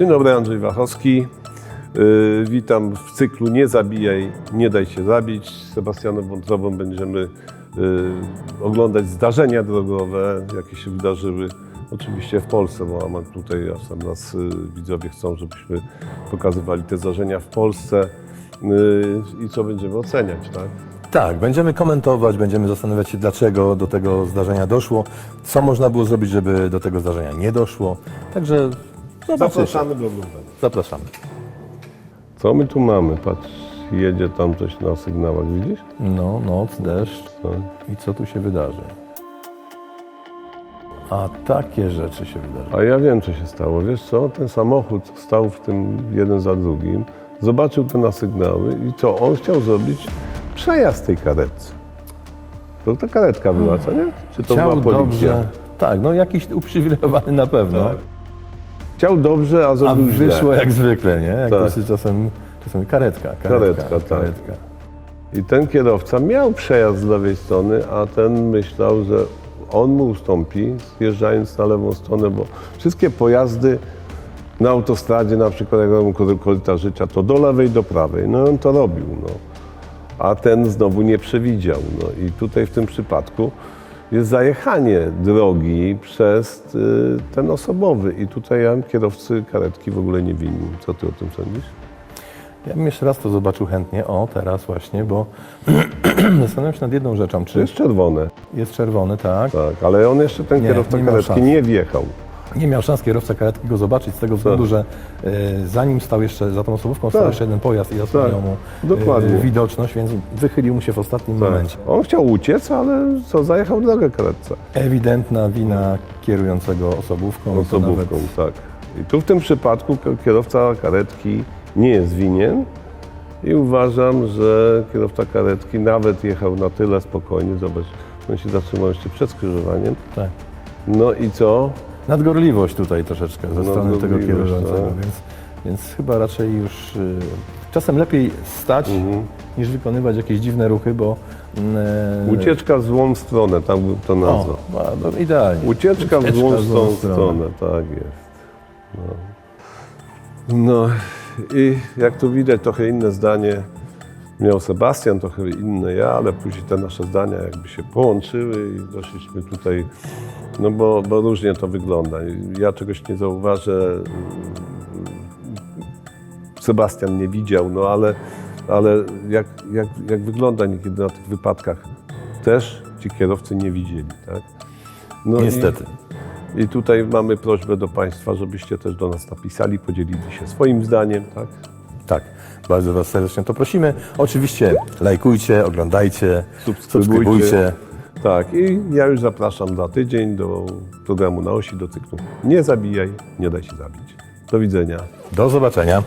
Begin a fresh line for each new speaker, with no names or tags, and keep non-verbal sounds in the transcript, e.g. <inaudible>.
Dzień dobry, Andrzej Wachowski. Yy, witam w cyklu Nie zabijaj, nie daj się zabić. Z Sebastianem Wątrobą będziemy yy, oglądać zdarzenia drogowe, jakie się wydarzyły oczywiście w Polsce, bo mamy tutaj, aż tam nas yy, widzowie chcą, żebyśmy pokazywali te zdarzenia w Polsce i co będziemy oceniać, tak?
Tak, będziemy komentować, będziemy zastanawiać się, dlaczego do tego zdarzenia doszło, co można było zrobić, żeby do tego zdarzenia nie doszło. Także.
Zapraszamy do oglądania.
Zapraszamy.
Co my tu mamy? Patrz, jedzie tam coś na sygnałach, widzisz?
No, noc, deszcz
No.
i co tu się wydarzy? A takie rzeczy się wydarzą.
A ja wiem, co się stało. Wiesz co? Ten samochód stał w tym jeden za drugim, zobaczył te na sygnały i co? On chciał zrobić przejazd tej karetce. To ta karetka była, co nie? Czy to
Chciał
była policja?
dobrze. Tak, no jakiś uprzywilejowany na pewno.
Tak. Chciał dobrze, a
A
zrobił
wyszło
źle.
jak zwykle, nie? Jak
Tak.
dosyć czasem, czasem karetka, karetka,
Karetka, tak.
karetka.
I ten kierowca miał przejazd z lewej strony, a ten myślał, że on mu ustąpi, zjeżdżając na lewą stronę, bo wszystkie pojazdy na autostradzie, na przykład jak robią kory- koryta życia, to do lewej, do prawej. No on to robił, no. A ten znowu nie przewidział. No i tutaj w tym przypadku jest zajechanie drogi przez y, ten osobowy. I tutaj ja kierowcy karetki w ogóle nie winił. Co ty o tym sądzisz?
Ja bym jeszcze raz to zobaczył chętnie, o teraz właśnie, bo <clears throat> zastanawiam się nad jedną rzeczą, czy
jest czerwone.
jest czerwony, tak?
Tak, ale on jeszcze, ten
Nie,
kierowca
nie
karetki
szans.
nie wjechał.
Nie miał szans kierowca karetki go zobaczyć z tego względu, że e, za nim stał jeszcze, za tą osobówką stał
Tak.
jeszcze jeden pojazd i
Tak,
mu
dokładnie.
e, widoczność, więc wychylił mu się w ostatnim momencie.
Tak. On chciał uciec, ale co, zajechał drogę karetce.
Ewidentna wina kierującego osobówką. to
Osobówką,
nawet-
tak. I tu w tym przypadku k- kierowca karetki nie jest winien i uważam, że kierowca karetki nawet jechał na tyle spokojnie, zobacz, on się zatrzymał jeszcze przed skrzyżowaniem.
Tak.
No i co?
Nadgorliwość tutaj troszeczkę ze strony tego
Nadgorliwość,
kierującego,
tak.
więc, więc chyba raczej już y, czasem lepiej stać
Mhm.
niż wykonywać jakieś dziwne ruchy, bo mm, e,
Ucieczka w złą stronę, tam bym to nazwał.
o, no, idealnie.
Ucieczka w złą, tą stronę, tak jest. No. no i jak tu widać, trochę inne zdanie miał Sebastian, trochę inne ja, ale później te nasze zdania jakby się połączyły i doszliśmy tutaj, no bo, bo różnie to wygląda. Ja czegoś nie zauważę, Sebastian nie widział, no ale, ale jak, jak, jak wygląda niekiedy na tych wypadkach, też ci kierowcy nie widzieli, tak? No i-
Niestety.
I tutaj mamy prośbę do Państwa, żebyście też do nas napisali, podzielili się swoim zdaniem?
Tak, bardzo Was serdecznie to prosimy. Oczywiście lajkujcie, oglądajcie,
Subskrybujcie.
subskrybujcie.
Tak, i ja już zapraszam za tydzień do programu na osi, do cyklu Nie zabijaj, nie daj się zabić. Do widzenia.
Do zobaczenia.